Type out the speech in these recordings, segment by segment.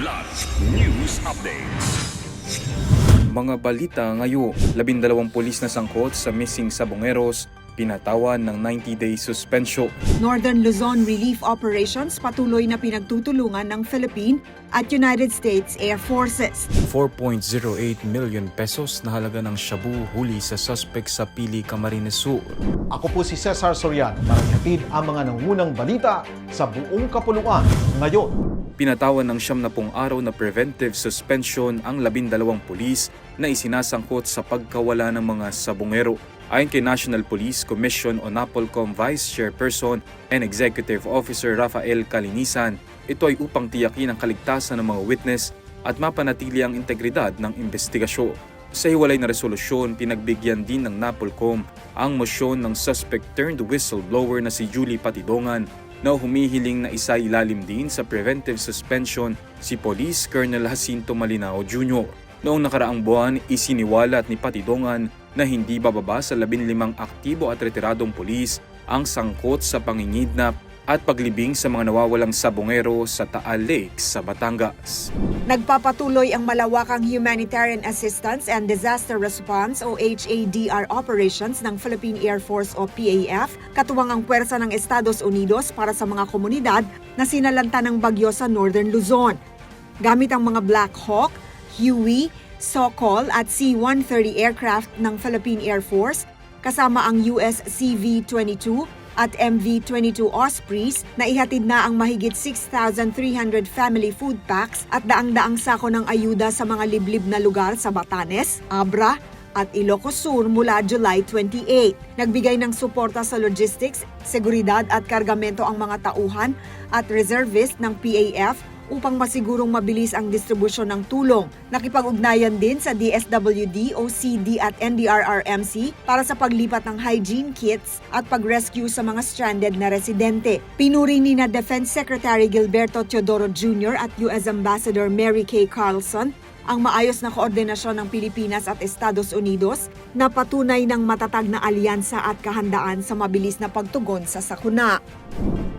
Kidlat News Updates. Mga balita ngayon, labindalawang pulis na sangkot sa missing sabongeros, pinatawan ng 90-day suspension. Northern Luzon Relief Operations patuloy na pinagtutulungan ng Philippine at United States Air Forces. 4.08 million pesos na halaga ng shabu huli sa suspect sa Pili, Camarines Sur. Ako po si Cesar Soriano para ang mga nangunang balita sa buong kapuluan ngayon. Pinatawan ng siyam na pong araw na preventive suspension ang labindalawang pulis na isinasangkot sa pagkawala ng mga sabongero. Ayon kay National Police Commission o NAPOLCOM Vice Chairperson and Executive Officer Rafael Kalinisan, ito ay upang tiyakin ang kaligtasan ng mga witness at mapanatili ang integridad ng investigasyon. Sa hiwalay na resolusyon, pinagbigyan din ng NAPOLCOM ang mosyon ng suspect turned whistleblower na si Julie Patidongan na humihiling na isa ilalim din sa preventive suspension si Police Colonel Jacinto Malinao Jr. Noong nakaraang buwan, isiniwalat ni Patidongan na hindi bababa sa 15 aktibo at retiradong pulis ang sangkot sa pangingidnap at paglibing sa mga nawawalang sabongero sa Taal Lake sa Batangas. Nagpapatuloy ang malawakang humanitarian assistance and disaster response o HADR operations ng Philippine Air Force o PAF, katuwang ang puwersa ng Estados Unidos para sa mga komunidad na sinalanta ng bagyo sa Northern Luzon. Gamit ang mga Black Hawk, Huey, Sokol at C-130 aircraft ng Philippine Air Force, kasama ang US CV-22 at MV-22 Ospreys na ihatid na ang mahigit 6,300 family food packs at daang-daang sako ng ayuda sa mga liblib na lugar sa Batanes, Abra, at Ilocos Sur mula July 28. Nagbigay ng suporta sa logistics, seguridad at kargamento ang mga tauhan at reservist ng PAF upang masigurong mabilis ang distribusyon ng tulong. Nakipag-ugnayan din sa DSWD, OCD at NDRRMC para sa paglipat ng hygiene kits at pag-rescue sa mga stranded na residente. Pinuri ni na Defense Secretary Gilberto Teodoro Jr. at US Ambassador Mary Kay Carlson ang maayos na koordinasyon ng Pilipinas at Estados Unidos na patunay ng matatag na alyansa at kahandaan sa mabilis na pagtugon sa sakuna.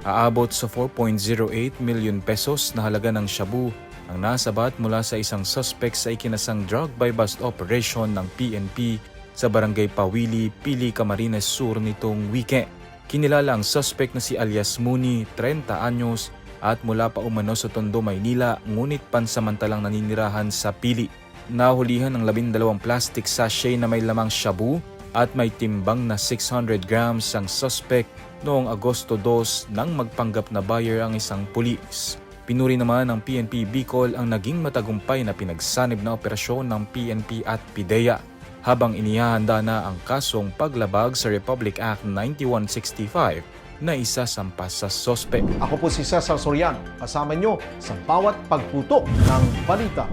Aabot sa 4.08 million pesos na halaga ng shabu ang nasabat mula sa isang suspect sa ikinasang drug by bust operation ng PNP sa barangay Pawili, Pili, Camarines Sur nitong weekend. Kinilala ang suspect na si alias Muni, 30 anyos, at mula pa umano sa Tondo, Maynila, ngunit pansamantalang naninirahan sa Pili. Nahulihan ng labindalawang plastic sachet na may lamang shabu at may timbang na 600 grams ang suspect noong Agosto 2 nang magpanggap na buyer ang isang pulis. Pinuri naman ng PNP Bicol ang naging matagumpay na pinagsanib na operasyon ng PNP at PIDEA habang inihahanda na ang kasong paglabag sa Republic Act 9165 na isasampa sa sospek. Ako po si Cesar Soriano, kasama nyo sa bawat pagputok ng balita.